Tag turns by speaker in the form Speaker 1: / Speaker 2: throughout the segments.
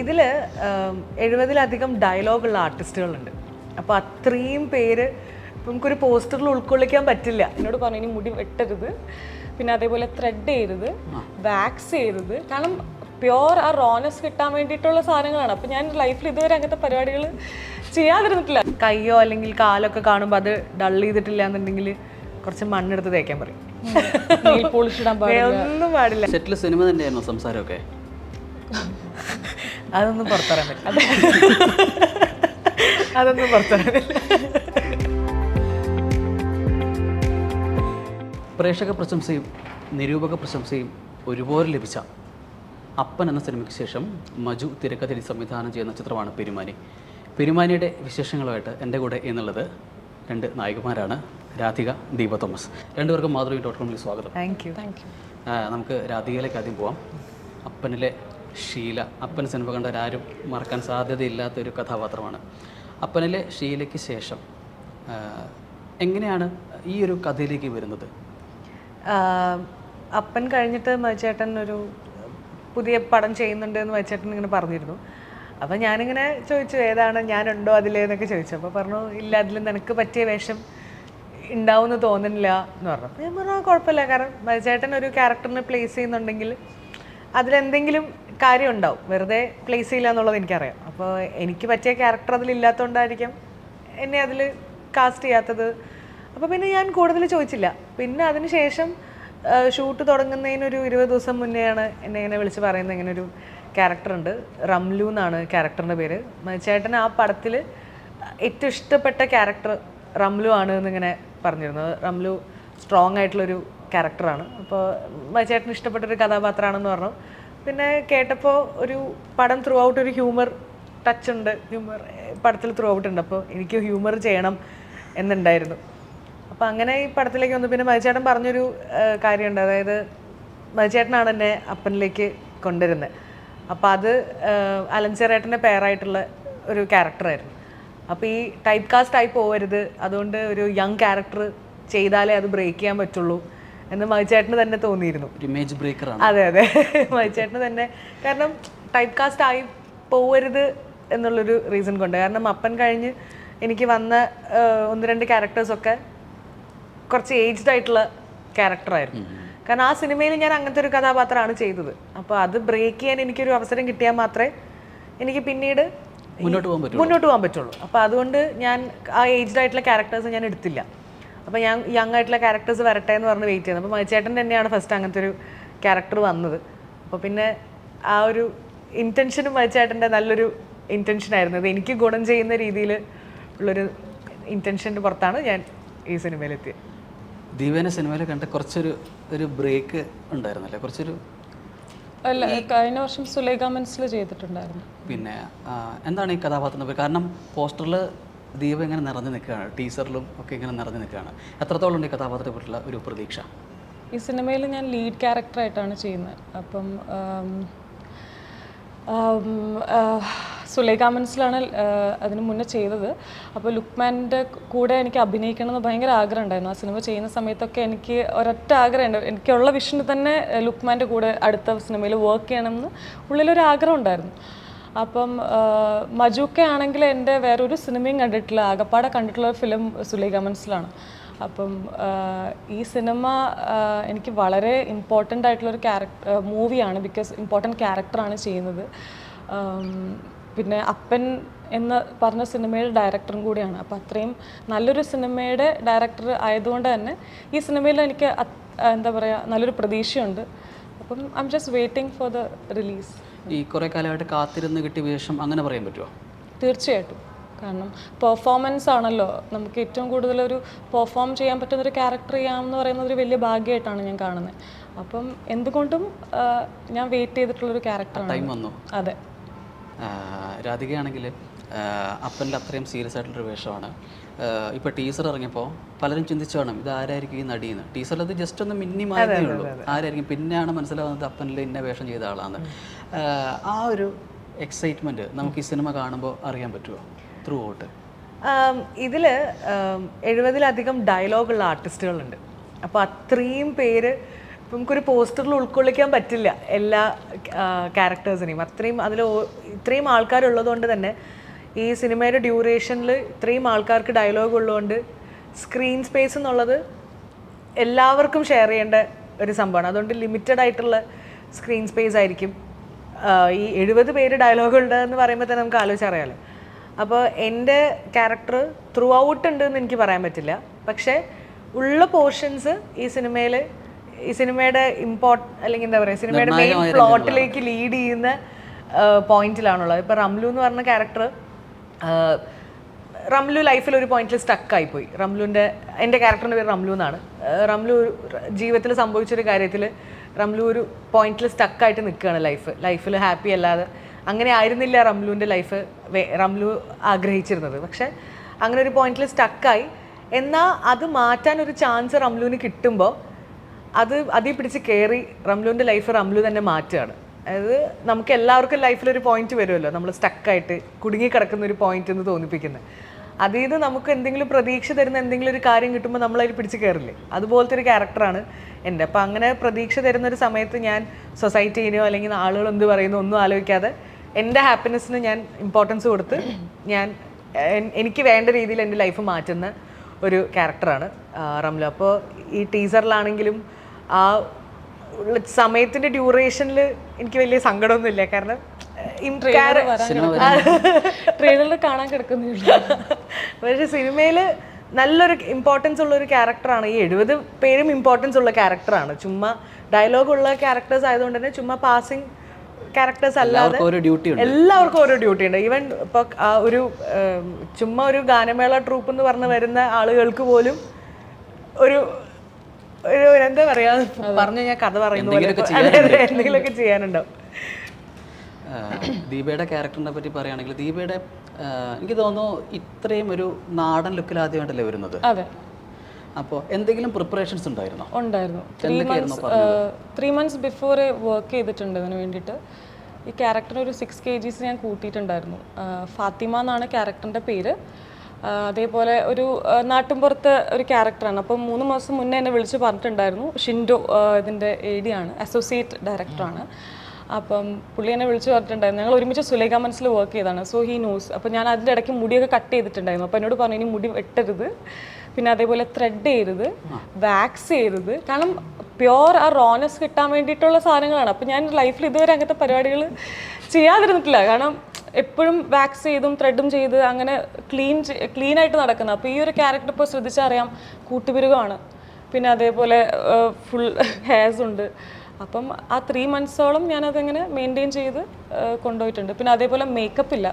Speaker 1: ഇതിൽ എഴുപതിലധികം ഡയലോഗുള്ള ആർട്ടിസ്റ്റുകളുണ്ട്. അപ്പോൾ അത്രയും പേര് ഇപ്പം നമുക്കൊരു പോസ്റ്ററിൽ ഉൾക്കൊള്ളിക്കാൻ പറ്റില്ല.
Speaker 2: എന്നോട് പറഞ്ഞു ഇനി മുടി വെട്ടരുത്. പിന്നെ അതേപോലെ ത്രെഡ് ചെയ്യരുത്. വാക്സ് ചെയ്യരുത്. കാരണം പ്യോർ ആ റോനസ് കിട്ടാൻ വേണ്ടിയിട്ടുള്ള സാധനങ്ങളാണ്. അപ്പം ഞാൻ ലൈഫിൽ ഇതുവരെ അങ്ങനത്തെ പരിപാടികൾ ചെയ്യാതിരുന്നിട്ടില്ല.
Speaker 1: കയ്യോ അല്ലെങ്കിൽ കാലൊക്കെ കാണുമ്പോൾ അത് ഡൾ ചെയ്തിട്ടില്ല എന്നുണ്ടെങ്കിൽ കുറച്ച് മണ്ണെടുത്ത് തേക്കാൻ പറയും.
Speaker 2: നെയിൽ പോളിഷ് ഇടാൻ പാടില്ല.
Speaker 1: ഒന്നും പാടില്ല.
Speaker 3: സെറ്റിൽ സിനിമ തന്നെയായിരുന്നു സംസാരമൊക്കെ?
Speaker 1: അതൊന്നും പുറത്തറാൻ പറ്റില്ല. അതൊന്നും പുറത്തറാൻ പറ്റില്ല.
Speaker 3: പ്രേക്ഷക പ്രശംസയും നിരൂപക പ്രശംസയും ഒരുപോലെ ലഭിച്ച അപ്പൻ എന്ന സിനിമയ്ക്ക് ശേഷം മജു തിരക്കഥയിൽ സംവിധാനം ചെയ്യുന്ന ചിത്രമാണ് പെരുമാനി. പെരുമാനിയുടെ വിശേഷങ്ങളുമായിട്ട് എന്റെ കൂടെ എന്നുള്ളത് രണ്ട് നായികമാരാണ് രാധിക ദീപ തോമസ്. രണ്ടുപേർക്കും മാതൃഭൂമി ഡോട്ട് കോമിൽ സ്വാഗതം.
Speaker 1: താങ്ക് യു
Speaker 2: താങ്ക് യു
Speaker 3: നമുക്ക് രാധികയിലേക്ക് ആദ്യം പോവാം. അപ്പനിലെ ഷീല അപ്പൻ സിനിമ കണ്ടവരാരും മറക്കാൻ സാധ്യതയില്ലാത്ത ഒരു കഥാപാത്രമാണ്. അപ്പനിലെ ഷീലയ്ക്ക് ശേഷം എങ്ങനെയാണ് ഈ ഒരു കഥയിലേക്ക് വരുന്നത്?
Speaker 1: അപ്പൻ കഴിഞ്ഞിട്ട് മച്ചേട്ടൻ ഒരു പുതിയ പടം ചെയ്യുന്നുണ്ട് എന്ന് മച്ചേട്ടൻ ഇങ്ങനെ പറഞ്ഞിരുന്നു. അപ്പം ഞാനിങ്ങനെ ചോദിച്ചു ഏതാണ് ഞാനുണ്ടോ അതിലേന്നൊക്കെ ചോദിച്ചു. അപ്പോൾ പറഞ്ഞു ഇല്ല അതിൽ നിനക്ക് പറ്റിയ വേഷം ഉണ്ടാവുമെന്ന് തോന്നുന്നില്ല എന്ന് പറഞ്ഞു. ഞാൻ പറഞ്ഞു കുഴപ്പമില്ല. കാരണം മച്ചേട്ടൻ ഒരു ക്യാരക്ടറിനെ പ്ലേസ് ചെയ്യുന്നുണ്ടെങ്കിൽ അതിലെന്തെങ്കിലും കാര്യം ഉണ്ടാവും വെറുതെ പ്ലേസ് ചെയ്യില്ല എന്നുള്ളത് എനിക്കറിയാം. അപ്പോൾ എനിക്ക് പറ്റിയ ക്യാരക്ടർ അതിൽ ഇല്ലാത്തതുകൊണ്ടായിരിക്കും എന്നെ അതിൽ കാസ്റ്റ് ചെയ്യാത്തത്. അപ്പോൾ പിന്നെ ഞാൻ കൂടുതൽ ചോദിച്ചില്ല. പിന്നെ അതിന് ശേഷം ഷൂട്ട് തുടങ്ങുന്നതിനൊരു ഇരുപത് ദിവസം മുന്നെയാണ് എന്നെ ഇങ്ങനെ വിളിച്ച് പറയുന്നത്. ഇങ്ങനെ ഒരു ക്യാരക്ടർ ഉണ്ട്. റംലു എന്നാണ് ക്യാരക്ടറിന്റെ പേര്. ചേട്ടൻ ആ പടത്തിൽ ഏറ്റവും ഇഷ്ടപ്പെട്ട ക്യാരക്ടർ റംലു ആണ് എന്നിങ്ങനെ പറഞ്ഞിരുന്നത്. റംലു സ്ട്രോങ് ആയിട്ടുള്ളൊരു ക്യാരക്ടറാണ് അപ്പോൾ ചേട്ടന് ഇഷ്ടപ്പെട്ടൊരു കഥാപാത്രമാണെന്ന് പറഞ്ഞു. പിന്നെ കേട്ടപ്പോൾ ഒരു പടം ത്രൂ ഔട്ട് ഒരു ഹ്യൂമർ ടച്ച് ഉണ്ട്. ഹ്യൂമർ പടത്തിൽ ത്രൂ ഔട്ട് ഉണ്ട്. അപ്പോൾ എനിക്ക് ഹ്യൂമർ ചെയ്യണം എന്നുണ്ടായിരുന്നു. അപ്പോൾ അങ്ങനെ ഈ പടത്തിലേക്ക് വന്നു. പിന്നെ മതിച്ചേട്ടൻ പറഞ്ഞൊരു കാര്യമുണ്ട്. അതായത് മതിച്ചേട്ടനാണ് എന്നെ അപ്പനിലേക്ക് കൊണ്ടുവരുന്നത് അപ്പോൾ അത് അലഞ്ചേറേട്ടന്റെ പേരായിട്ടുള്ള ഒരു ക്യാരക്ടറായിരുന്നു അപ്പോൾ ഈ ടൈപ്പ് കാസ്റ്റ് ആയി പോകരുത് അതുകൊണ്ട് ഒരു യങ് ക്യാരക്ടർ ചെയ്താലേ അത് ബ്രേക്ക് ചെയ്യാൻ പറ്റുള്ളൂ. എന്ന് മഹിച്ചേട്ടന് തന്നെ തോന്നിയിരുന്നു.
Speaker 3: ഇമേജ് ബ്രേക്കറാണ്
Speaker 1: അതെ അതെ. മഹിച്ചേട്ടന് തന്നെ. കാരണം ടൈപ്പ് കാസ്റ്റ് ആയി പോവരുത് എന്നുള്ളൊരു റീസൺ കൊണ്ട്. കാരണം അപ്പൻ കഴിഞ്ഞ് എനിക്ക് വന്ന ഒന്ന് രണ്ട് ക്യാരക്ടേഴ്സൊക്കെ കുറച്ച് ഏജ്ഡ് ആയിട്ടുള്ള ക്യാരക്ടറായിരുന്നു കാരണം ആ സിനിമയിൽ ഞാൻ അങ്ങനത്തെ ഒരു കഥാപാത്രമാണ് ചെയ്തത്. അപ്പോൾ അത് ബ്രേക്ക് ചെയ്യാൻ എനിക്കൊരു അവസരം കിട്ടിയാൽ മാത്രമേ എനിക്ക് പിന്നീട്
Speaker 3: മുന്നോട്ട് പോകാൻ പറ്റും
Speaker 1: മുന്നോട്ട് പോകാൻ പറ്റുള്ളൂ. അപ്പോൾ അതുകൊണ്ട് ഞാൻ ആ ഏജ്ഡ് ആയിട്ടുള്ള ക്യാരക്ടേഴ്സ് ഞാൻ എടുത്തില്ല. അപ്പോൾ ഞാൻ യങ് ആയിട്ടുള്ള ക്യാരക്ടേഴ്സ് വരട്ടെ എന്ന് പറഞ്ഞ് വെയിറ്റ് ചെയ്യുന്നത് അപ്പോൾ മതിച്ചേട്ടൻ തന്നെയാണ് ഫസ്റ്റ് അങ്ങനത്തെ ഒരു ക്യാരക്ടർ വന്നത്. അപ്പോൾ പിന്നെ ആ ഒരു ഇന്റൻഷനും മതിച്ചേട്ടന്റെ നല്ലൊരു ഇന്റൻഷൻ ആയിരുന്നു. അത് എനിക്ക് ഗുണം ചെയ്യുന്ന രീതിയിൽ ഉള്ളൊരു ഇന്റൻഷന്റെ പുറത്താണ് ഞാൻ ഈ സിനിമയിലെത്തിയത്
Speaker 3: ദീപേനെ സിനിമയിൽ കണ്ട കുറച്ചൊരു ഒരു ബ്രേക്ക് ഉണ്ടായിരുന്നല്ലേ? കുറച്ചൊരു
Speaker 2: അല്ല കഴിഞ്ഞ വർഷം സുലേഖ മനസ്സിൽ ചെയ്തിട്ടുണ്ടായിരുന്നു.
Speaker 3: പിന്നെ എന്താണ് ഈ കഥാപാത്രം? കാരണം പോസ്റ്ററിൽ ദീപ ഇങ്ങനെ നിറഞ്ഞു നിൽക്കുകയാണ്. ടീസറിലും ഒക്കെ ഇങ്ങനെ നിറഞ്ഞു നിൽക്കുകയാണ്. എത്രത്തോളം ഉണ്ട് ഈ കഥാപാത്രത്തെ പറ്റിയുള്ള ഒരു പ്രതീക്ഷ?
Speaker 2: ഈ സിനിമയിൽ ഞാൻ ലീഡ് ക്യാരക്ടറായിട്ടാണ് ചെയ്യുന്നത്. അപ്പം സുലേഖ മനസ്സിലാണ് അതിന് മുന്നേ ചെയ്തത്. അപ്പോൾ ലുക്മാന്റെ കൂടെ എനിക്ക് അഭിനയിക്കണം എന്ന് ഭയങ്കര ആഗ്രഹം ഉണ്ടായിരുന്നു. ആ സിനിമ ചെയ്യുന്ന സമയത്തൊക്കെ എനിക്ക് ഒരൊറ്റ ആഗ്രഹമുണ്ട് എനിക്കുള്ള വിഷന് തന്നെ ലുക്മാന്റെ കൂടെ അടുത്ത സിനിമയിൽ വർക്ക് ചെയ്യണമെന്ന് ഉള്ളിലൊരു ആഗ്രഹം ഉണ്ടായിരുന്നു. അപ്പം മജൂക്ക ആണെങ്കിൽ എന്റെ വേറൊരു സിനിമയും കണ്ടിട്ടില്ല. ആകപ്പാടെ കണ്ടിട്ടുള്ള ഫിലിം സുലേഖ അപ്പം ഈ സിനിമ എനിക്ക് വളരെ ഇമ്പോർട്ടന്റ് ആയിട്ടുള്ളൊരു ക്യാരക്ടർ മൂവിയാണ് ബിക്കോസ് ഇമ്പോർട്ടന്റ് ക്യാരക്ടറാണ് ചെയ്യുന്നത്. പിന്നെ അപ്പൻ എന്ന് പറഞ്ഞ സിനിമയുടെ ഡയറക്ടറും കൂടിയാണ്. അപ്പോൾ അത്രയും നല്ലൊരു സിനിമയുടെ ഡയറക്ടർ ആയതുകൊണ്ട് തന്നെ ഈ സിനിമയിൽ എനിക്ക് എന്താ പറയുക നല്ലൊരു പ്രതീക്ഷയുണ്ട്. അപ്പം I am just waiting for the release
Speaker 3: ഈ കുറേ കാലമായിട്ട് കാത്തിരുന്ന് കിട്ടിയ വേഷം അങ്ങനെ പറയാൻ പറ്റുമോ
Speaker 2: തീർച്ചയായിട്ടും. കാരണം പെർഫോമൻസ് ആണല്ലോ. നമുക്ക് ഏറ്റവും കൂടുതൽ ഒരു പെർഫോം ചെയ്യാൻ പറ്റുന്ന ഒരു ക്യാരക്ടർ ചെയ്യാമെന്ന് പറയുന്നത് ഒരു വലിയ ഭാഗ്യമായിട്ടാണ് ഞാൻ കാണുന്നത് അപ്പം എന്തുകൊണ്ടും ഞാൻ വെയിറ്റ് ചെയ്തിട്ടുള്ളൊരു ക്യാരക്ടറാണ്
Speaker 3: ടൈം വന്നു.
Speaker 2: അതെ.
Speaker 3: രാധികയാണെങ്കിൽ അപ്പന്റെ അത്രയും സീരിയസ് ആയിട്ടുള്ളൊരു വേഷമാണ്. ഇപ്പോൾ ടീസർ ഇറങ്ങിയപ്പോൾ പലരും ചിന്തിച്ചു വേണം ഇത് ആരായിരിക്കും ഈ നടിയെന്ന്. ടീസറിൽ അത് ജസ്റ്റ് ഒന്ന് മിന്നി മാറിയേ ഉള്ളൂ. ആരായിരിക്കും? പിന്നെയാണ് മനസ്സിലാവുന്നത് അപ്പനിൽ ഇന്ന വേഷം ചെയ്ത ആളാണ് ആ, ഒരു എക്സൈറ്റ്മെന്റ് നമുക്ക് ഈ സിനിമ കാണുമ്പോൾ അറിയാൻ പറ്റുമോ ത്രൂ ഔട്ട്
Speaker 1: ഇതിൽ എഴുപതിലധികം ഡയലോഗുള്ള ആർട്ടിസ്റ്റുകളുണ്ട് അപ്പോൾ അത്രയും പേര് നമുക്കൊരു പോസ്റ്ററിൽ ഉൾക്കൊള്ളിക്കാൻ പറ്റില്ല എല്ലാ ക്യാരക്ടേഴ്സിനെയും അത്രയും അതിൽ ഇത്രയും ആൾക്കാരുള്ളത് തന്നെ ഈ സിനിമയുടെ ഡ്യൂറേഷനിൽ ഇത്രയും ആൾക്കാർക്ക് ഡയലോഗ് ഉള്ളതുകൊണ്ട് സ്ക്രീൻ സ്പേസ് എന്നുള്ളത് എല്ലാവർക്കും ഷെയർ ചെയ്യേണ്ട ഒരു സംഭവമാണ്. അതുകൊണ്ട് ലിമിറ്റഡ് ആയിട്ടുള്ള സ്ക്രീൻ സ്പേസ് ആയിരിക്കും. ഈ എഴുപത് പേര് ഡയലോഗ് ഉണ്ട് എന്ന് പറയുമ്പോൾ തന്നെ നമുക്ക് ആലോചിച്ചറിയാലോ അപ്പോൾ എന്റെ ക്യാരക്ടർ ത്രൂ ഔട്ട് ഉണ്ട് എന്ന് എനിക്ക് പറയാൻ പറ്റില്ല. പക്ഷേ ഉള്ള പോർഷൻസ് ഈ സിനിമയിൽ ഈ സിനിമയുടെ ഇമ്പോർട്ട് അല്ലെങ്കിൽ എന്താ പറയുക സിനിമയുടെ മെയിൻ പ്ലോട്ടിലേക്ക് ലീഡ് ചെയ്യുന്ന പോയിന്റിലാണുള്ളത് ഇപ്പോൾ റംലു എന്ന് പറഞ്ഞ ക്യാരക്ടർ റംലു ലൈഫിൽ ഒരു പോയിന്റിൽ സ്റ്റക്ക് പോയി റംലുവിന്റെ എന്റെ ക്യാരക്ടറിന്റെ പേര് റംലു എന്നാണ്. റംലു ജീവിതത്തിൽ സംഭവിച്ചൊരു കാര്യത്തിൽ റംലു ഒരു പോയിന്റിൽ സ്റ്റക്കായിട്ട് നിൽക്കുകയാണ് ലൈഫ്. ലൈഫിൽ ഹാപ്പി അല്ലാതെ അങ്ങനെ ആയിരുന്നില്ല റംലുവിന്റെ ലൈഫ് റംലു ആഗ്രഹിച്ചിരുന്നത്. പക്ഷേ അങ്ങനെ ഒരു പോയിന്റിൽ സ്റ്റക്കായി എന്നാൽ അത് മാറ്റാൻ ഒരു ചാൻസ് റംലുവിന് കിട്ടുമ്പോൾ അത് അതിൽ പിടിച്ച് കയറി റംലുവിന്റെ ലൈഫ് റംലു തന്നെ മാറ്റുകയാണ്. അതായത് നമുക്ക് എല്ലാവർക്കും ലൈഫിൽ ഒരു പോയിന്റ് വരുമല്ലോ. നമ്മൾ സ്റ്റക്കായിട്ട് കുടുങ്ങി കിടക്കുന്ന ഒരു പോയിന്റ് എന്ന് തോന്നിപ്പിക്കുന്നത് നിന്ന് നമുക്ക് എന്തെങ്കിലും പ്രതീക്ഷ തരുന്ന എന്തെങ്കിലും ഒരു കാര്യം കിട്ടുമ്പോൾ നമ്മൾ അതിൽ പിടിച്ച് കയറില്ലേ അതുപോലത്തെ ഒരു ക്യാരക്ടറാണ് എന്റെ. അപ്പം അങ്ങനെ പ്രതീക്ഷ തരുന്ന ഒരു സമയത്ത് ഞാൻ സൊസൈറ്റീനെയോ അല്ലെങ്കിൽ ആളുകൾ എന്ത് പറയുന്നു ഒന്നും ആലോചിക്കാതെ എന്റെ ഹാപ്പിനെസ്സിന് ഞാൻ ഇമ്പോർട്ടൻസ് കൊടുത്ത് ഞാൻ എനിക്ക് വേണ്ട രീതിയിൽ എന്റെ ലൈഫ് മാറ്റുന്ന ഒരു ക്യാരക്ടറാണ് റംല. അപ്പോൾ ഈ ടീസറിലാണെങ്കിലും ആ സമയത്തിന്റെ ഡ്യൂറേഷനിൽ എനിക്ക് വലിയ സങ്കടമൊന്നുമില്ല. കാരണം
Speaker 2: ട്രെയിലറിൽ കാണാൻ കിടക്കുന്നില്ല.
Speaker 1: പക്ഷെ സിനിമയിൽ നല്ലൊരു ഇമ്പോർട്ടൻസ് ഉള്ള ഒരു ക്യാരക്ടറാണ് ഈ എഴുപത് പേരും ഇമ്പോർട്ടൻസ് ഉള്ള ക്യാരക്ടറാണ് ചുമ്മാ ഡയലോഗ് ഉള്ള ക്യാരക്ടേഴ്സ് ആയതുകൊണ്ട് തന്നെ ചുമ്മാ പാസിംഗ് ക്യാരക്ടേഴ്സ് അല്ലാതെ
Speaker 3: എല്ലാവർക്കും ഒരു ഡ്യൂട്ടി ഉണ്ട്.
Speaker 1: എല്ലാവർക്കും ഓരോ ഡ്യൂട്ടി ഉണ്ട്. ഈവൻ ഇപ്പോൾ ഒരു ചുമ്മാ ഒരു ഗാനമേള ട്രൂപ്പ് എന്ന് പറഞ്ഞ് വരുന്ന ആളുകൾക്ക് പോലും ഒരു ഒരു എന്താ പറയാ പറഞ്ഞു ഞാൻ കഥ പറയുന്ന പോലെ
Speaker 3: എന്തെങ്കിലുമൊക്കെ
Speaker 1: അതെ, അതെ, ചെയ്യാനുണ്ടാവും
Speaker 3: ദീപയുടെ ക്യാരക്ടറിനെ പറ്റി പറയുകയാണെങ്കിൽ ദീപയുടെ എനിക്ക് തോന്നുന്നു ഇത്രയും ഒരു നാടൻ ലുക്കിൽ ആദ്യമായിട്ടല്ലേ വരുന്നത്.
Speaker 2: അതെ.
Speaker 3: അപ്പോൾ എന്തെങ്കിലും പ്രിപ്പറേഷൻസ് ഉണ്ടായിരുന്നോ?
Speaker 2: ഉണ്ടായിരുന്നു. Three months three months before work ചെയ്തിട്ടുണ്ട് ഇതിന് വേണ്ടിയിട്ട്. ഈ ക്യാരക്ടറിന് ഒരു സിക്സ് കെ ജീസ് ഞാൻ കൂട്ടിയിട്ടുണ്ടായിരുന്നു. ഫാത്തിമ എന്നാണ് ക്യാരക്ടറിന്റെ പേര്. അതേപോലെ ഒരു നാട്ടിൻപുറത്തെ ഒരു ക്യാരക്ടറാണ്. അപ്പം മൂന്ന് മാസം മുന്നേ എന്നെ വിളിച്ച് പറഞ്ഞിട്ടുണ്ടായിരുന്നു. ഷിൻഡോ ഇതിന്റെ എ ഡി ആണ്. അസോസിയേറ്റ് ഡയറക്ടറാണ് അപ്പം പുള്ളി എന്നെ വിളിച്ച് പറഞ്ഞിട്ടുണ്ടായിരുന്നു. ഞങ്ങൾ ഒരുമിച്ച് സുലേഖ മനസ്സിൽ വർക്ക് ചെയ്താണ് സോ ഹി നോസ് അപ്പോൾ ഞാൻ അതിന്റെ ഇടയ്ക്ക് മുടിയൊക്കെ കട്ട് ചെയ്തിട്ടുണ്ടായിരുന്നു. അപ്പോൾ എന്നോട് പറഞ്ഞു ഇനി മുടി വെട്ടരുത്. പിന്നെ അതേപോലെ ത്രെഡ് ചെയ്യരുത്. വാക്സ് ചെയ്യരുത്. കാരണം പ്യോർ ആ റോനസ് കിട്ടാൻ വേണ്ടിയിട്ടുള്ള സാധനങ്ങളാണ്. അപ്പോൾ ഞാൻ ലൈഫിൽ ഇതുവരെ അങ്ങനത്തെ പരിപാടികൾ ചെയ്യാതിരുന്നിട്ടില്ല. കാരണം എപ്പോഴും വാക്സ് ചെയ്തും ത്രെഡും ചെയ്ത് അങ്ങനെ ക്ലീൻ ക്ലീൻ ആയിട്ട് നടക്കുന്നത് അപ്പോൾ ഈ ഒരു ക്യാരക്ടർ ഇപ്പോൾ ശ്രദ്ധിച്ചറിയാം കൂട്ടുപിരുകമാണ് പിന്നെ അതേപോലെ ഫുൾ ഹെയർസ് ഉണ്ട്. അപ്പം ആ ത്രീ മന്ത്സോളം ഞാനതങ്ങനെ മെയിന്റെയിൻ ചെയ്ത് കൊണ്ടുപോയിട്ടുണ്ട്. പിന്നെ അതേപോലെ മേക്കപ്പ് ഇല്ല.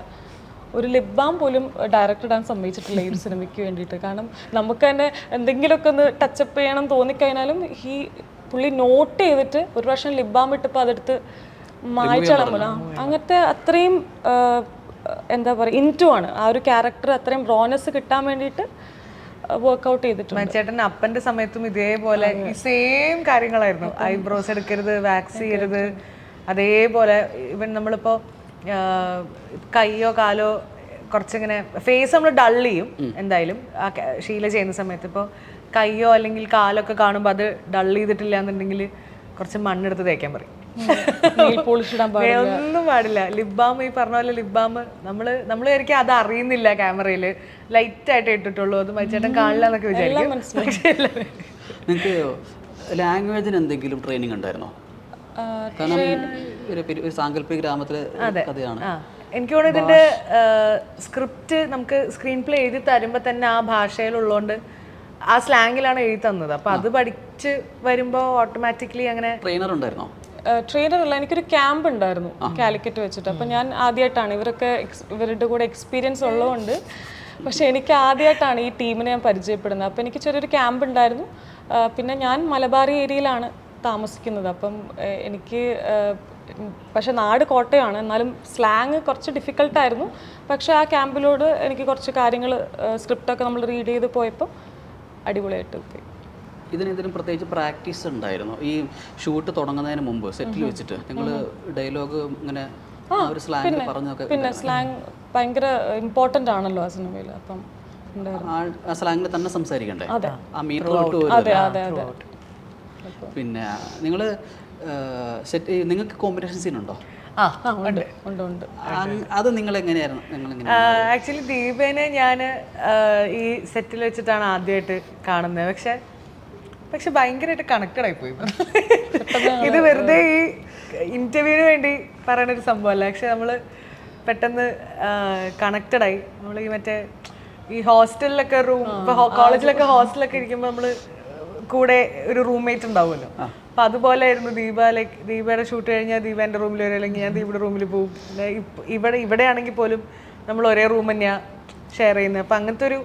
Speaker 2: ഒരു ലിപ് ബാം പോലും ഡയറക്റ്റ് ഇടാൻ സമ്മതിച്ചിട്ടില്ല ഈ സിനിമയ്ക്ക് വേണ്ടിയിട്ട്. കാരണം നമുക്ക് തന്നെ എന്തെങ്കിലുമൊക്കെ ഒന്ന് ടച്ചപ്പ് ചെയ്യണം തോന്നിക്കഴിഞ്ഞാലും ഈ പുള്ളി നോട്ട് ചെയ്തിട്ട് ഒരു പ്രാവശ്യം ലിപ് ബാം ഇട്ടപ്പോൾ അതെടുത്ത് മായ്ച്ചളമല്ല അങ്ങനത്തെ അത്രയും എന്താ പറയുക ഇന്റു ആണ്. ആ ഒരു ക്യാരക്ടർ അത്രയും റോനസ് കിട്ടാൻ വേണ്ടിയിട്ട് വർക്ക്ഔട്ട് ചെയ്തിട്ടുണ്ട്.
Speaker 1: ചേട്ടൻ അപ്പന്റെ സമയത്തും ഇതേപോലെ ഈ സെയിം കാര്യങ്ങളായിരുന്നു. ഐബ്രോസ് എടുക്കരുത് വാക്സ് ചെയ്യരുത്. അതേപോലെ ഇവൻ നമ്മളിപ്പോ കൈയോ കാലോ കുറച്ചിങ്ങനെ ഫേസ് നമ്മൾ ഡൾ ചെയ്യും എന്തായാലും. ഷീല ചെയ്യുന്ന സമയത്ത് ഇപ്പോൾ കൈയോ അല്ലെങ്കിൽ കാലൊക്കെ കാണുമ്പോൾ അത് ഡൾ ചെയ്തിട്ടില്ല എന്നുണ്ടെങ്കിൽ കുറച്ച് മണ്ണെടുത്ത് തേക്കാൻ പറയും. ഒന്നും പാടില്ല. ലിബാം ഈ പറഞ്ഞ പോലെ ലിബാം നമ്മൾ നമ്മൾ ശരിക്കും അത് അറിയുന്നില്ല ക്യാമറയിൽ ലൈറ്റ് ആയിട്ട് ഇട്ടിട്ടുള്ളൂ. അത് മരിച്ചേട്ടൻ കാണില്ല എന്നൊക്കെ വിചാരിക്കും.
Speaker 3: നിങ്ങൾക്ക് ലാംഗ്വേജിന് എന്തെങ്കിലും ട്രെയിനിങ് ഉണ്ടായിരുന്നോ? കാരണം ഒരു പെരു- ഒരു സാങ്കല്പിക ഗ്രാമത്തിലെ കഥയാണ്.
Speaker 1: എനിക്ക് തോന്നുന്നു ഇതിന്റെ സ്ക്രിപ്റ്റ് നമുക്ക് സ്ക്രീൻ പ്ലേ എഴുതി തരുമ്പോൾ തന്നെ ആ ഭാഷയിലുള്ളതുകൊണ്ട് ആ സ്ലാങ്ങിലാണ് എഴുതി തന്നത്. അപ്പൊ അത് പഠിച്ച് വരുമ്പോൾ ഓട്ടോമാറ്റിക്കലി അങ്ങനെ
Speaker 3: ട്രെയിനർ ഉണ്ടായിരുന്നോ?
Speaker 2: ട്രെയിനർ അല്ല എനിക്കൊരു ക്യാമ്പ് ഉണ്ടായിരുന്നു കാലിക്കറ്റ് വെച്ചിട്ട്. അപ്പം ഞാൻ ആദ്യമായിട്ടാണ് ഇവരൊക്കെ ഇവരുടെ കൂടെ എക്സ്പീരിയൻസ് ഉള്ളതുകൊണ്ട്. പക്ഷെ എനിക്ക് ആദ്യമായിട്ടാണ് ഈ ടീമിനെ ഞാൻ പരിചയപ്പെടുന്നത്. അപ്പം എനിക്ക് ചെറിയൊരു ക്യാമ്പ് ഉണ്ടായിരുന്നു. പിന്നെ ഞാൻ മലബാറി ഏരിയയിലാണ് താമസിക്കുന്നത്. അപ്പം എനിക്ക് പക്ഷെ നാട് കോട്ടയമാണ് എന്നാലും സ്ലാങ് കുറച്ച് ഡിഫിക്കൽട്ടായിരുന്നു പക്ഷേ ആ ക്യാമ്പിലോട് എനിക്ക് കുറച്ച് കാര്യങ്ങൾ സ്ക്രിപ്റ്റൊക്കെ നമ്മൾ റീഡ് ചെയ്ത് പോയപ്പോൾ അടിപൊളിയായിട്ട് പോയി
Speaker 3: ഇതിന് ഇതിന് പ്രത്യേകിച്ച് പ്രാക്ടീസ് ഉണ്ടായിരുന്നു. ഈ ഷൂട്ട് തുടങ്ങുന്നതിന് മുമ്പ് സെറ്റിൽ വെച്ചിട്ട് നിങ്ങൾ ഡയലോഗ് ഇങ്ങനെ ഒരു സ്ലാങ് പറഞ്ഞൊക്കെ
Speaker 2: പിന്നെ സ്ലാങ് ഭയങ്കര ഇമ്പോർട്ടന്റ് ആണല്ലോ ആ സിനിമയിൽ അപ്പം
Speaker 3: ആ- സ്ലാങ്ങിൽ തന്നെ സംസാരിക്കണ്ടേ? ആ മീറ്റർ പിന്നെ നിങ്ങൾ സെറ്റ് നിങ്ങൾക്ക് കോമ്പറ്റീഷൻ സീൻ ഉണ്ടോ? അത് നിങ്ങൾ എങ്ങനെയായിരുന്നു
Speaker 1: ആക്ച്വലി ദീപേനെ ഞാൻ ഈ സെറ്റിൽ വെച്ചിട്ടാണ് ആദ്യമായിട്ട് കാണുന്നത്. പക്ഷെ പക്ഷെ ഭയങ്കരമായിട്ട് കണക്റ്റഡ് ആയി പോയി. ഇത് വെറുതെ ഈ ഇന്റർവ്യൂവിന് വേണ്ടി പറയുന്ന ഒരു സംഭവമല്ല പക്ഷെ നമ്മൾ പെട്ടെന്ന് കണക്റ്റഡ് ആയി. നമ്മൾ ഈ മറ്റേ ഈ ഹോസ്റ്റലിലൊക്കെ റൂം ഇപ്പൊ കോളേജിലൊക്കെ ഹോസ്റ്റലൊക്കെ ഇരിക്കുമ്പോൾ നമ്മൾ കൂടെ ഒരു റൂംമേറ്റ് ഉണ്ടാവുമല്ലോ. അപ്പൊ അതുപോലെ ആയിരുന്നു ദീപ ലൈക്ക് ദീപയുടെ ഷൂട്ട് കഴിഞ്ഞാൽ ദീപ എന്റെ റൂമിൽ വരും. അല്ലെങ്കിൽ ഞാൻ ദീപയുടെ റൂമിൽ പോകും ഇവിടെ ഇവിടെ ആണെങ്കിൽ പോലും നമ്മൾ ഒരേ റൂം തന്നെയാണ് ഷെയർ ചെയ്യുന്നത്. അപ്പം അങ്ങനത്തെ ഒരു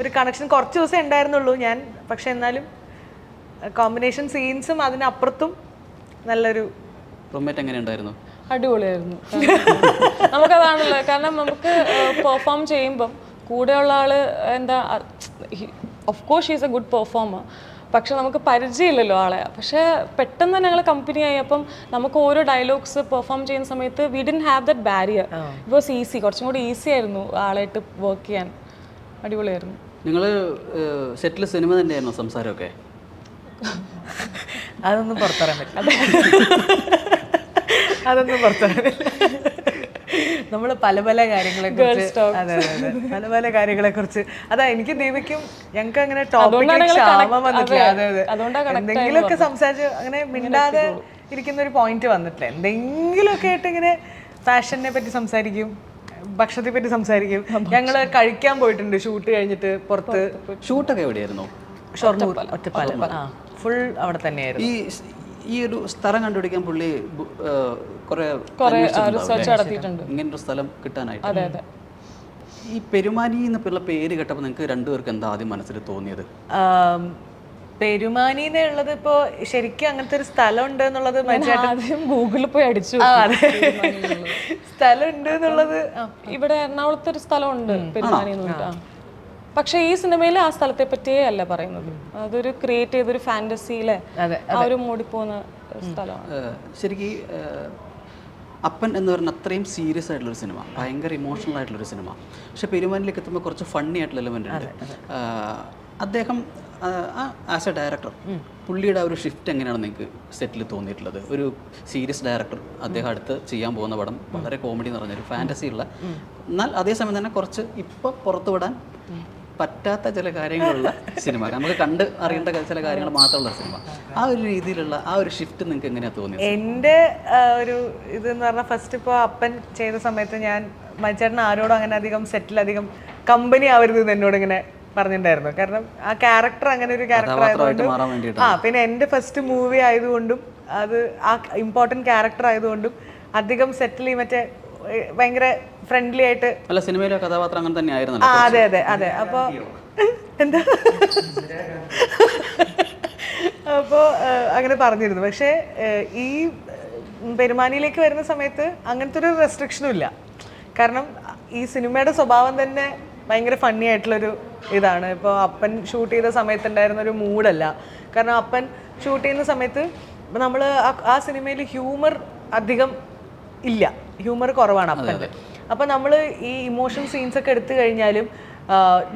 Speaker 1: ഒരു കണക്ഷൻ കുറച്ച് ദിവസം ഉണ്ടായിരുന്നുള്ളൂ ഞാൻ. പക്ഷെ എന്നാലും കോമ്പിനേഷൻ സീൻസും അതിനപ്പുറത്തും നല്ലൊരു
Speaker 3: റൂംമേറ്റ് എങ്ങനെ ഉണ്ടായിരുന്നു
Speaker 2: അടിപൊളിയായിരുന്നു നമുക്കതാണല്ലോ. കാരണം നമുക്ക് പെർഫോം ചെയ്യുമ്പം കൂടെയുള്ള ആൾ എന്താ of course she's a good performer പക്ഷെ നമുക്ക് പരിചയമില്ലല്ലോ ആളെ. പക്ഷെ പെട്ടെന്ന് ഞങ്ങൾ കമ്പനി ആയി. അപ്പം നമുക്ക് ഓരോ ഡയലോഗ്സ് പെർഫോം ചെയ്യുന്ന സമയത്ത് we didn't have that barrier it was easy കുറച്ചും കൂടി ഈസി ആയിരുന്നു ആളായിട്ട് വർക്ക് ചെയ്യാൻ. അടിപൊളിയായിരുന്നു.
Speaker 3: നിങ്ങൾ സെറ്റിൽ സിനിമ തന്നെയായിരുന്നു സംസാരമൊക്കെ?
Speaker 1: അതൊന്നും പുറത്തറിയാൻ പറ്റില്ല. അതൊന്നും പുറത്തറിയാൻ നമ്മൾ പല പല കാര്യങ്ങളെ കുറിച്ച് അതെ അതെ പല പല കാര്യങ്ങളെ കുറിച്ച് അതാ എനിക്ക് ദീപയ്ക്കും ഞങ്ങൾക്ക് അങ്ങനെ ടോപ്പിക് ക്ഷാമം വന്നിട്ടില്ല. അതെ അതെ എന്തെങ്കിലുമൊക്കെ സംസാരിച്ച് അങ്ങനെ മിണ്ടാതെ ഇരിക്കുന്ന ഒരു പോയിന്റ് വന്നിട്ടില്ല. എന്തെങ്കിലുമൊക്കെ ആയിട്ട് ഇങ്ങനെ ഫാഷനെ പറ്റി സംസാരിക്കും ഭക്ഷണത്തെ പറ്റി സംസാരിക്കും. ഞങ്ങൾ കഴിക്കാൻ പോയിട്ടുണ്ട്. ഷൂട്ട് കഴിഞ്ഞിട്ട് പുറത്ത്.
Speaker 3: ഷൂട്ടൊക്കെ എവിടെയായിരുന്നു?
Speaker 1: ഷൊർണൂർ. ഒറ്റപ്പാലം. ആ. ഫുൾ അവിടെ തന്നെയായിരുന്നു.
Speaker 3: ഈ ഈ ഒരു സ്ഥലം കണ്ടുപിടിക്കാൻ പുള്ളി കുറേ
Speaker 2: റിസർച്ച് നടത്തിയിട്ടുണ്ട്.
Speaker 3: ഇങ്ങനൊരു സ്ഥലം കിട്ടാനായിട്ട്.
Speaker 2: അതെ അതെ.
Speaker 3: ഈ പെരുമാനി എന്നുള്ള പേര് കേട്ടപ്പോൾ നിങ്ങൾക്ക് രണ്ടുപേർക്ക് എന്താ ആദ്യം മനസ്സിൽ തോന്നിയത്?
Speaker 1: പെരുമാനി എന്നുള്ളത് ഇപ്പോ ശരിക്കും അങ്ങനത്തെ ഒരു സ്ഥലം ഉണ്ട് എന്നുള്ളത്
Speaker 2: ആദ്യം ഗൂഗിളിൽ പോയി അടിച്ചു
Speaker 1: അതെ. സ്ഥലം ഉണ്ട് എന്നുള്ളത്
Speaker 2: ഇവിടെ എറണാകുളത്ത് ഒരു സ്ഥലമുണ്ട് പെരുമാനി എന്ന്. പക്ഷെ ഈ സിനിമയിൽ ആ സ്ഥലത്തെ പറ്റിയേ അല്ല പറയുന്നത്. അതൊരു ക്രിയേറ്റ് ചെയ്തൊരു ഫാന്റസിയിലെ
Speaker 1: അതെ
Speaker 2: ആ ഒരു മൂടിപ്പോകുന്ന സ്ഥലമാണ്.
Speaker 3: ശരിക്കും അപ്പൻ എന്ന് പറയുന്ന അത്രയും സീരിയസ് ആയിട്ടുള്ളൊരു സിനിമ ഭയങ്കര ഇമോഷണൽ ആയിട്ടുള്ളൊരു സിനിമ പക്ഷെ പെരുമാനിലേക്ക് എത്തുമ്പോൾ കുറച്ച് ഫണ്ണി ആയിട്ടുള്ള എലമെന്റ് ഉണ്ട്. അദ്ദേഹം ആസ് എ ഡയറക്ടർ പുള്ളിയുടെ ആ ഒരു ഷിഫ്റ്റ് എങ്ങനെയാണ് നിങ്ങൾക്ക് സെറ്റിൽ തോന്നിയിട്ടുള്ളത്? ഒരു സീരിയസ് ഡയറക്ടർ അദ്ദേഹം അടുത്ത് ചെയ്യാൻ പോകുന്ന പടം വളരെ കോമഡി എന്ന് പറഞ്ഞൊരു ഫാന്റസി ഉള്ള എന്നാൽ അതേസമയം തന്നെ കുറച്ച് ഇപ്പോൾ പുറത്തുവിടാൻ പറ്റാത്ത ചില കാര്യങ്ങളുള്ള സിനിമ. നമുക്ക് കണ്ട് അറിയേണ്ട ചില കാര്യങ്ങൾ മാത്രമുള്ള സിനിമ. ആ ഒരു രീതിയിലുള്ള ആ ഒരു ഷിഫ്റ്റ് നിങ്ങൾക്ക് എങ്ങനെയാ തോന്നിയത്?
Speaker 1: എന്റെ ഒരു ഒരു എന്ന് പറഞ്ഞാൽ ഫസ്റ്റ് ഇപ്പോൾ അപ്പൻ ചെയ്ത സമയത്ത് ഞാൻ മച്ചേട്ടൻ ആരോടും അങ്ങനെ അധികം സെറ്റിൽ അധികം കമ്പനി ആവരുത് എന്നോട് ഇങ്ങനെ പറഞ്ഞിട്ടുണ്ടായിരുന്നു. കാരണം ആ ക്യാരക്ടർ അങ്ങനെ ഒരു ക്യാരക്ടർ ആയതുകൊണ്ട് ആ പിന്നെ എന്റെ ഫസ്റ്റ് മൂവി ആയതുകൊണ്ടും അത് ആ ഇമ്പോർട്ടന്റ് ക്യാരക്ടർ ആയതുകൊണ്ടും അധികം സെറ്റിൽ ചെയ്യും മറ്റേ ഭയങ്കര ഫ്രണ്ട്ലി ആയിട്ട്
Speaker 3: അല്ല സിനിമയിലെ കഥാപാത്രം അങ്ങനെ തന്നെ ആയിരുന്നു
Speaker 1: അതെ അതെ അതെ. അപ്പൊ എന്താ? അപ്പോ അങ്ങനെ പറഞ്ഞിരുന്നു. പക്ഷേ ഈ പെരുമാനിയിലേക്ക് വരുന്ന സമയത്ത് അങ്ങനത്തെ ഒരു റെസ്ട്രിക്ഷനും ഇല്ല. കാരണം ഈ സിനിമയുടെ സ്വഭാവം തന്നെ ഭയങ്കര ഫണ്ണി ആയിട്ടുള്ളൊരു ഇതാണ്. ഇപ്പോൾ അപ്പൻ ഷൂട്ട് ചെയ്ത സമയത്ത് ഉണ്ടായിരുന്ന ഒരു മൂഡല്ല. കാരണം അപ്പൻ ഷൂട്ട് ചെയ്യുന്ന സമയത്ത് നമ്മൾ ആ സിനിമയിൽ ഹ്യൂമർ അധികം ഇല്ല. ഹ്യൂമർ കുറവാണ് അപ്പന്റെ. അപ്പം നമ്മൾ ഈ ഇമോഷൻ സീൻസ് ഒക്കെ എടുത്തു കഴിഞ്ഞാലും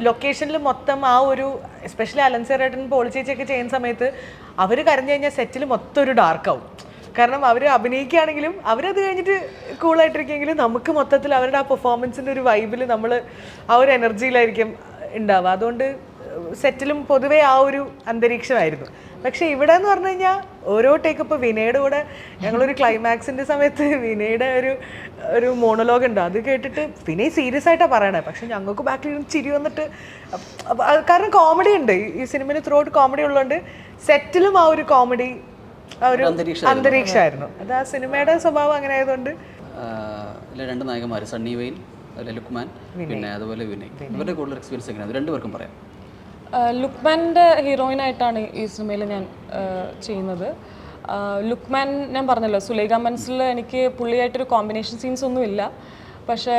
Speaker 1: ലൊക്കേഷനിൽ മൊത്തം ആ ഒരു എസ്പെഷ്യലി അലൻസേറേട്ടൻ പോളിച്ചേച്ചിയൊക്കെ ചെയ്യുന്ന സമയത്ത് അവർ കരഞ്ഞു കഴിഞ്ഞാൽ സെറ്റിൽ മൊത്തം ഒരു ഡാർക്കാവും കാരണം അവർ അഭിനയിക്കുകയാണെങ്കിലും അവരത് കഴിഞ്ഞിട്ട് കൂളായിട്ടിരിക്കുമെങ്കിലും നമുക്ക് മൊത്തത്തിൽ അവരുടെ ആ പെർഫോമൻസിന്റെ ഒരു വൈബിൽ നമ്മൾ ആ ഒരു എനർജിയിലായിരിക്കും ഉണ്ടാവുക അതുകൊണ്ട് സെറ്റിലും പൊതുവേ ആ ഒരു അന്തരീക്ഷമായിരുന്നു. പക്ഷേ ഇവിടെ എന്ന് പറഞ്ഞു കഴിഞ്ഞാൽ ഓരോ ടേക്ക് ഇപ്പോൾ വിനയുടെ കൂടെ ഞങ്ങളൊരു ക്ലൈമാക്സിന്റെ സമയത്ത് വിനയുടെ ഒരു ഒരു മോണലോഗ് ഉണ്ട്. അത് കേട്ടിട്ട് വിനയ് സീരിയസ് ആയിട്ടാണ് പറയണേ. പക്ഷെ ഞങ്ങൾക്ക് ബാക്കിൽ ചിരി വന്നിട്ട് കാരണം കോമഡി ഉണ്ട്. ഈ- സിനിമയിൽ ത്രൂ ഔട്ട് കോമഡി ഉള്ളതുകൊണ്ട് സെറ്റിലും ആ ഒരു കോമഡി ആ ഒരു അന്തരീക്ഷമായിരുന്നു. അത് ആ സിനിമയുടെ സ്വഭാവം അങ്ങനെ ആയതുകൊണ്ട്
Speaker 3: രണ്ട് നായകന്മാർ സണ്ണി വെയിൻ ലുക്മാൻ പിന്നെ അതുപോലെ വിനയ്. ഇവരുടെ കൂടുതൽ എക്സ്പീരിയൻസ് എങ്ങനെയാണ് രണ്ടുപേർക്കും പറയാം.
Speaker 2: ലുക്മാന്റെ ഹീറോയിനായിട്ടാണ് ഈ സിനിമയിൽ ഞാൻ ചെയ്യുന്നത്. ലുക്മാൻ ഞാൻ പറഞ്ഞല്ലോ സുലേഖ മനസ്സിൽ എനിക്ക് പുള്ളിയായിട്ടൊരു കോമ്പിനേഷൻ സീൻസ് ഒന്നുമില്ല പക്ഷേ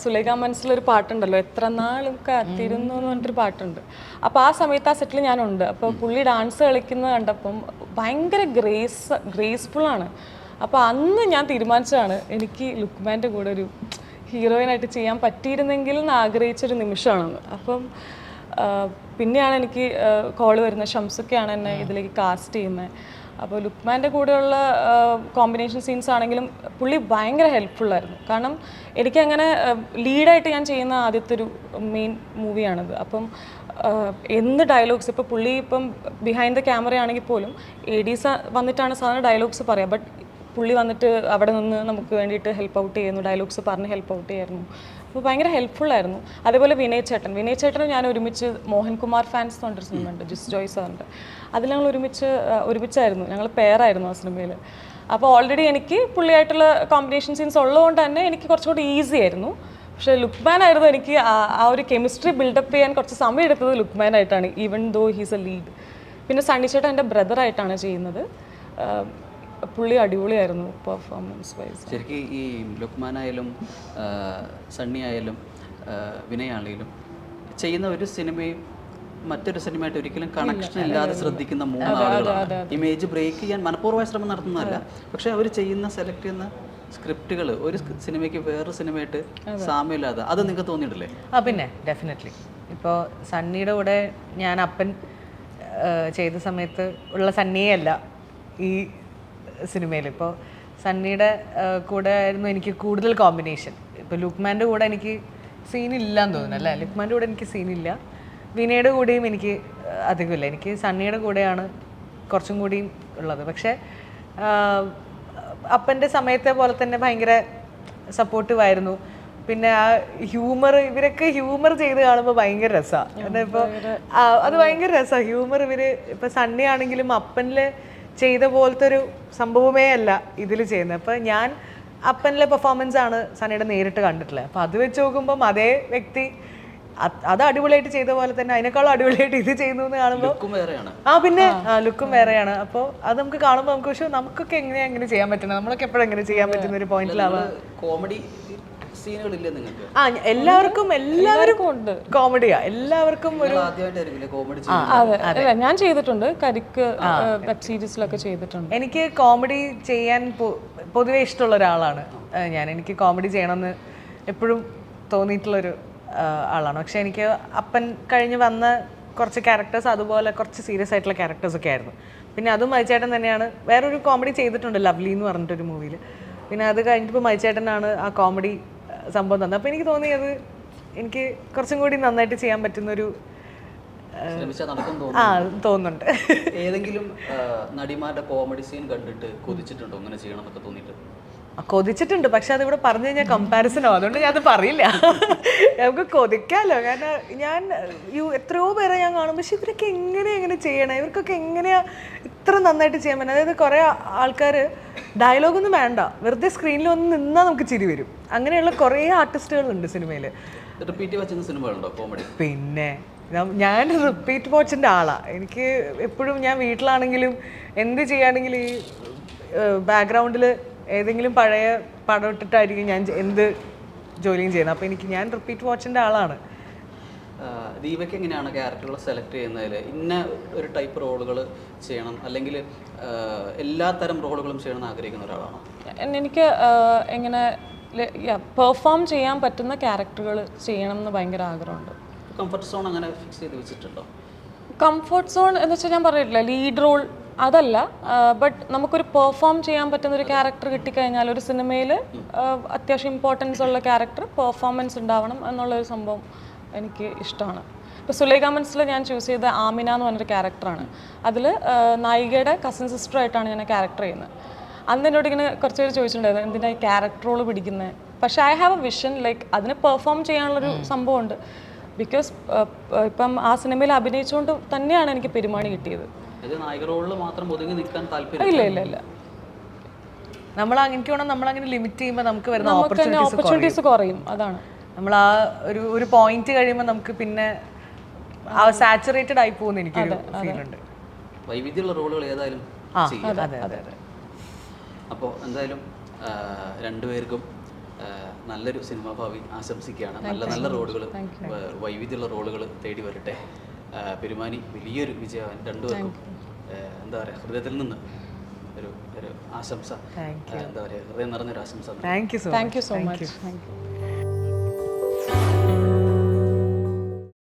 Speaker 2: സുലേഖ മനസ്സിലൊരു പാട്ടുണ്ടല്ലോ എത്ര നാളും കാത്തിരുന്നു എന്ന് പറഞ്ഞിട്ടൊരു പാട്ടുണ്ട്. അപ്പോൾ ആ സമയത്ത് ആ സെറ്റിൽ ഞാനുണ്ട്. അപ്പോൾ പുള്ളി ഡാൻസ് കളിക്കുന്നത് കണ്ടപ്പം ഭയങ്കര ഗ്രേസ് ഗ്രേസ്ഫുള്ളാണ് അപ്പോൾ അന്ന് ഞാൻ തീരുമാനിച്ചതാണ് എനിക്ക് ലുക്മാന്റെ കൂടെ ഒരു ഹീറോയിനായിട്ട് ചെയ്യാൻ പറ്റിയിരുന്നെങ്കിൽ എന്ന് ആഗ്രഹിച്ചൊരു നിമിഷമാണെന്ന്. അപ്പം പിന്നെയാണ് എനിക്ക് കോൾ വരുന്നത്. ഷംസൊക്കെയാണ് എന്നെ ഇതിലേക്ക് കാസ്റ്റ് ചെയ്യുന്നത്. അപ്പോൾ ലുക്മാന്റെ കൂടെയുള്ള കോമ്പിനേഷൻ സീൻസ് ആണെങ്കിലും പുള്ളി ഭയങ്കര ഹെൽപ്ഫുള്ളായിരുന്നു കാരണം എനിക്കങ്ങനെ ലീഡായിട്ട് ഞാൻ ചെയ്യുന്ന ആദ്യത്തെ ഒരു മെയിൻ മൂവിയാണത് അപ്പം എന്ത് ഡയലോഗ്സ് ഇപ്പോൾ പുള്ളി ഇപ്പം ബിഹൈൻഡ് ദ ക്യാമറ ആണെങ്കിൽ പോലും എ ഡി സ വന്നിട്ടാണ് സാധാരണ ഡയലോഗ്സ് പറയുക ബട്ട് പുള്ളി വന്നിട്ട് അവിടെ നിന്ന് നമുക്ക് വേണ്ടിയിട്ട് ഹെൽപ്പ് ഔട്ട് ചെയ്യുന്നു. ഡയലോഗ്സ് പറഞ്ഞ് ഹെൽപ്പ് ഔട്ട് ചെയ്യായിരുന്നു. അപ്പോൾ ഭയങ്കര ആയിരുന്നു. അതേപോലെ വിനയ് ചേട്ടൻ. വിനയ് ചേട്ടനും ഞാൻ ഒരുമിച്ച് മോഹൻകുമാർ ഫാൻസ് എന്ന് പറഞ്ഞൊരു സിനിമ ഉണ്ട് ജിസ് ജോയ് സാറിന്റെ അതിൽ ഞങ്ങൾ ഒരുമിച്ച് ഒരുമിച്ചായിരുന്നു. ഞങ്ങൾ പെയറായിരുന്നു ആ സിനിമയിൽ അപ്പോൾ ഓൾറെഡി എനിക്ക് പുള്ളിയായിട്ടുള്ള കോമ്പിനേഷൻ സീൻസ് ഉള്ളതുകൊണ്ട് തന്നെ എനിക്ക് കുറച്ചുകൂടി ഈസി ആയിരുന്നു. പക്ഷേ ലുക്മാൻ ആയിരുന്നു എനിക്ക് ആ- ഒരു കെമിസ്ട്രി ബിൽഡപ്പ് ചെയ്യാൻ കുറച്ച് സമയം എടുത്തത് ലുക്മാൻ ആയിട്ടാണ് even though he's a lead പിന്നെ സണ്ണി ചേട്ടൻ എന്റെ ബ്രദറായിട്ടാണ് ചെയ്യുന്നത്. പുള്ളി അടിപൊളിയായിരുന്നു പെർഫോമൻസ് വൈസ്
Speaker 3: ശരിക്കും ഈ ലുക്മാൻ ആയാലും സണ്ണി ആയാലും വിനയാണെങ്കിലും ചെയ്യുന്ന ഒരു സിനിമയും മറ്റൊരു സിനിമയായിട്ട് ഒരിക്കലും കണക്ഷൻ ഇല്ലാതെ ശ്രദ്ധിക്കുന്ന മൂന്ന് ആളുകളാണ്. ഇമേജ് ബ്രേക്ക് ചെയ്യാൻ മനഃപൂർവമായ ശ്രമം നടത്തുന്നതല്ല. പക്ഷെ അവർ ചെയ്യുന്ന സെലക്ട് ചെയ്യുന്ന സ്ക്രിപ്റ്റുകൾ ഒരു സിനിമയ്ക്ക് വേറൊരു സിനിമയായിട്ട് സാമ്യമില്ലാതെ അത് നിങ്ങൾക്ക് തോന്നിയിട്ടില്ലേ?
Speaker 1: ആ പിന്നെ ഡെഫിനറ്റ്ലി ഇപ്പോൾ സണ്ണിയുടെ കൂടെ ഞാൻ അപ്പൻ ചെയ്ത സമയത്ത് ഉള്ള സണ്ണിയല്ല ഈ സിനിമയിൽ. ഇപ്പോൾ സണ്ണിയുടെ കൂടെ ആയിരുന്നു എനിക്ക് കൂടുതൽ കോമ്പിനേഷൻ ഇപ്പോൾ ലുക്മാന്റെ കൂടെ എനിക്ക് സീൻ ഇല്ലാന്ന് തോന്നുന്നു അല്ലേ? ലുക്മാന്റെ കൂടെ എനിക്ക് സീനില്ല വിനയുടെ കൂടെയും എനിക്ക് അധികമില്ല. എനിക്ക് സണ്ണിയുടെ കൂടെയാണ് കുറച്ചും കൂടിയും ഉള്ളത്. പക്ഷേ അപ്പന്റെ സമയത്തെ പോലെ തന്നെ ഭയങ്കര സപ്പോർട്ടീവായിരുന്നു പിന്നെ ആ ഹ്യൂമർ ഇവരൊക്കെ ഹ്യൂമർ ചെയ്ത് കാണുമ്പോൾ ഭയങ്കര രസമാണ് ഇപ്പോൾ അത് ഭയങ്കര രസമാണ് ഹ്യൂമർ ഇവർ ഇപ്പം സണ്ണി ആണെങ്കിലും അപ്പനിൽ ചെയ്ത പോലത്തെ ഒരു സംഭവമേ അല്ല ഇതിൽ ചെയ്യുന്നത്. അപ്പൊ ഞാൻ അപ്പനിലെ പെർഫോമൻസ് ആണ് സണ്ണിയുടെ നേരിട്ട് കണ്ടിട്ടുള്ളത്. അപ്പൊ അത് വെച്ച് നോക്കുമ്പോൾ അതേ വ്യക്തി അത് അടിപൊളിയായിട്ട് ചെയ്ത പോലെ തന്നെ അതിനേക്കാളും അടിപൊളിയായിട്ട് ഇത് ചെയ്യുന്നു എന്ന് കാണുമ്പോൾ
Speaker 3: ലുക്കും വേറെയാണ്.
Speaker 1: ആ പിന്നെ ലുക്കും വേറെയാണ്. അപ്പോൾ അത് നമുക്ക് കാണുമ്പോൾ നമുക്ക് പക്ഷേ നമുക്കൊക്കെ എങ്ങനെയാ എങ്ങനെ ചെയ്യാൻ പറ്റുന്നത്? നമ്മളൊക്കെ എപ്പോഴും എങ്ങനെ ചെയ്യാൻ പറ്റുന്ന ഒരു പോയിന്റിലാവാം
Speaker 3: കോമഡി സീനുകളില്ലേ നിങ്ങൾക്ക്?
Speaker 1: ആ എല്ലാവർക്കും എല്ലാവർക്കും
Speaker 2: ഉണ്ട്.
Speaker 1: കോമഡിയാ. എല്ലാവർക്കും ഒരു
Speaker 3: ആദ്യമായിട്ടായിരിക്കില്ലേ കോമഡി
Speaker 2: അതെ അല്ല ഞാൻ ചെയ്തിട്ടുണ്ട്. കരിക്ക് വെബ് സീരീസിലൊക്കെ ചെയ്തിട്ടുണ്ട്.
Speaker 1: എനിക്ക് കോമഡി ചെയ്യാൻ പൊ- പൊതുവെ ഇഷ്ടമുള്ള ഒരാളാണ്. ഞാൻ എനിക്ക് കോമഡി ചെയ്യണമെന്ന് എപ്പോഴും തോന്നിയിട്ടുള്ളൊരു ഒരു ആളാണ്. പക്ഷെ എനിക്ക് അപ്പൻ കഴിഞ്ഞ് വന്ന കുറച്ച് ക്യാരക്ടേഴ്സ് അതുപോലെ കുറച്ച് സീരിയസ് ആയിട്ടുള്ള ക്യാരക്ടേഴ്സ് ഒക്കെ ആയിരുന്നു. പിന്നെ അതും മൈച്ചേട്ടൻ തന്നെയാണ്. വേറൊരു കോമഡി ചെയ്തിട്ടുണ്ട് ലവ്ലി എന്ന് പറഞ്ഞിട്ടൊരു മൂവിയിൽ പിന്നെ അത് കഴിഞ്ഞിട്ട് ഇപ്പോൾ മൈച്ചേട്ടനാണ് ആ കോമഡി സംഭവം തന്നെ. അപ്പോൾ എനിക്ക് തോന്നിയത് എനിക്ക് കുറച്ചും കൂടി നന്നായിട്ട് ചെയ്യാൻ പറ്റുന്നൊരു ആ തോന്നുന്നുണ്ട്.
Speaker 3: ഏതെങ്കിലും നടിമാരുടെ കോമഡി സീൻ കണ്ടിട്ട് കൊതിച്ചിട്ടുണ്ടോ? അങ്ങനെ ചെയ്യണം എന്നൊക്കെ തോന്നിയിട്ട്.
Speaker 1: കൊതിച്ചിട്ടുണ്ട്. പക്ഷെ അതിവിടെ പറഞ്ഞു കഴിഞ്ഞാൽ കമ്പാരിസനോ അതുകൊണ്ട് ഞാൻ അത് പറയില്ല. നമുക്ക് കൊതിക്കാമല്ലോ കാരണം ഞാൻ യു എത്രയോ പേരെ ഞാൻ കാണും. പക്ഷെ ഇവരൊക്കെ എങ്ങനെ എങ്ങനെ ചെയ്യണം? ഇവർക്കൊക്കെ എങ്ങനെയാ ഇത്ര നന്നായിട്ട് ചെയ്യാൻ പറ്റുന്നത്? അതായത് കുറേ ആൾക്കാർ ഡയലോഗൊന്നും വേണ്ട. വെറുതെ സ്ക്രീനിൽ ഒന്ന് നിന്നാൽ നമുക്ക് ചിരി വരും. അങ്ങനെയുള്ള കുറേ ആർട്ടിസ്റ്റുകളുണ്ട് സിനിമയിൽ പിന്നെ ഞാൻ റിപ്പീറ്റ് വാച്ചിന്റെ ആളാണ് എനിക്ക് എപ്പോഴും ഞാൻ വീട്ടിലാണെങ്കിലും എന്ത് ചെയ്യുകയാണെങ്കിലും ഈ ബാക്ക്ഗ്രൗണ്ടിൽ ഏതെങ്കിലും പഴയ പടം ഇട്ടിട്ടായിരിക്കും ഞാൻ എന്ത് ജോലിയും ചെയ്യുന്നത്. അപ്പോൾ എനിക്ക് ഞാൻ റിപ്പീറ്റ് വാച്ചിന്റെ ആളാണ്.
Speaker 3: ദീപയ്ക്ക് എങ്ങനെയാണ് ക്യാരക്ടറുകൾ സെലക്ട് ചെയ്യുന്നതിൽ ഇന്ന ഒരു ടൈപ്പ് റോളുകൾ ചെയ്യണം? അല്ലെങ്കിൽ എല്ലാ തരം റോളുകളും ചെയ്യണം എന്ന് ആഗ്രഹിക്കുന്ന ഒരാളാണ്?
Speaker 2: എനിക്ക് എങ്ങനെ പെർഫോം ചെയ്യാൻ പറ്റുന്ന ക്യാരക്ടറുകൾ ചെയ്യണം എന്ന് ഭയങ്കര ആഗ്രഹമുണ്ട്.
Speaker 3: കംഫർട്ട് സോൺ അങ്ങനെ ഫിക്സ് ചെയ്ത് വെച്ചിട്ടുണ്ടോ?
Speaker 2: കംഫർട്ട് സോൺ എന്ന് വെച്ചാൽ ഞാൻ പറഞ്ഞിട്ടില്ല ലീഡ് റോൾ അതല്ല ബട്ട് നമുക്കൊരു പെർഫോം ചെയ്യാൻ പറ്റുന്ന ഒരു ക്യാരക്ടർ കിട്ടിക്കഴിഞ്ഞാൽ ഒരു സിനിമയിൽ അത്യാവശ്യം ഇമ്പോർട്ടൻസ് ഉള്ള ക്യാരക്ടർ പെർഫോമൻസ് ഉണ്ടാവണം എന്നുള്ളൊരു സംഭവം എനിക്ക് ഇഷ്ടമാണ്. ഇപ്പോൾ സുലൈഖ മനസ്സിൽ ഞാൻ ചൂസ് ചെയ്ത ആമിന എന്ന് പറഞ്ഞൊരു ക്യാരക്ടറാണ് അതിൽ നായികയുടെ കസിൻ സിസ്റ്ററായിട്ടാണ് ഞാൻ ക്യാരക്ടർ ചെയ്യുന്നത്. അന്ന് എന്നോട് ഇങ്ങനെ കുറച്ച് പേര് ചോദിച്ചിട്ടുണ്ടായിരുന്നു എന്തിനാണ് ഈ ക്യാരക്ടർ റോൾ പിടിക്കുന്നത് പക്ഷേ I have a vision like അതിന് പെർഫോം ചെയ്യാനുള്ളൊരു സംഭവമുണ്ട്. ബിക്കോസ് ഇപ്പം ആ സിനിമയിൽ അഭിനയിച്ചുകൊണ്ട് തന്നെയാണ് എനിക്ക് പെരുമാണി കിട്ടിയത്.
Speaker 3: ഇത് നായിക റോളിൽ മാത്രം ഒതുങ്ങി നിൽക്കാൻ താല്പര്യം
Speaker 2: ഇല്ല ഇല്ല. ഇല്ല
Speaker 1: നമ്മൾ എനിക്ക് വേണം നമ്മൾ അങ്ങനെ ലിമിറ്റ് ചെയ്യുമ്പോൾ നമുക്ക് വരുന്ന ഓപ്പർച്യൂണിറ്റീസ്
Speaker 2: കുറയും. അതാണ്.
Speaker 1: നമ്മൾ ആ ഒരു ഒരു പോയിന്റ് കഴിയുമ്പോൾ നമുക്ക് പിന്നെ ആ സാച്ചുറേറ്റഡ് ആയി പോകുന്ന എനിക്ക് ഫീൽ ഉണ്ട്
Speaker 3: വൈവിധ്യമുള്ള റോളുകൾ ഏതായാലും അപ്പോൾ എന്തായാലും രണ്ടുപേർക്കും നല്ലൊരു സിനിമാ ഭാവി ആശംസിക്കുകയാണ്. നല്ല നല്ല റോളുകൾ വൈവിധ്യമുള്ള റോളുകൾ തേടി വരട്ടെ. പെരുമാനി വലിയൊരു വിജയം രണ്ടുപേർക്കും. എന്താ പറയുക ഹൃദയത്തിൽ നിന്ന് ഒരു ഒരു ആശംസ. എന്താ പറയുക ഹൃദയം നിറഞ്ഞൊരു ആശംസ.
Speaker 1: Thank you so
Speaker 2: thank you so much thank you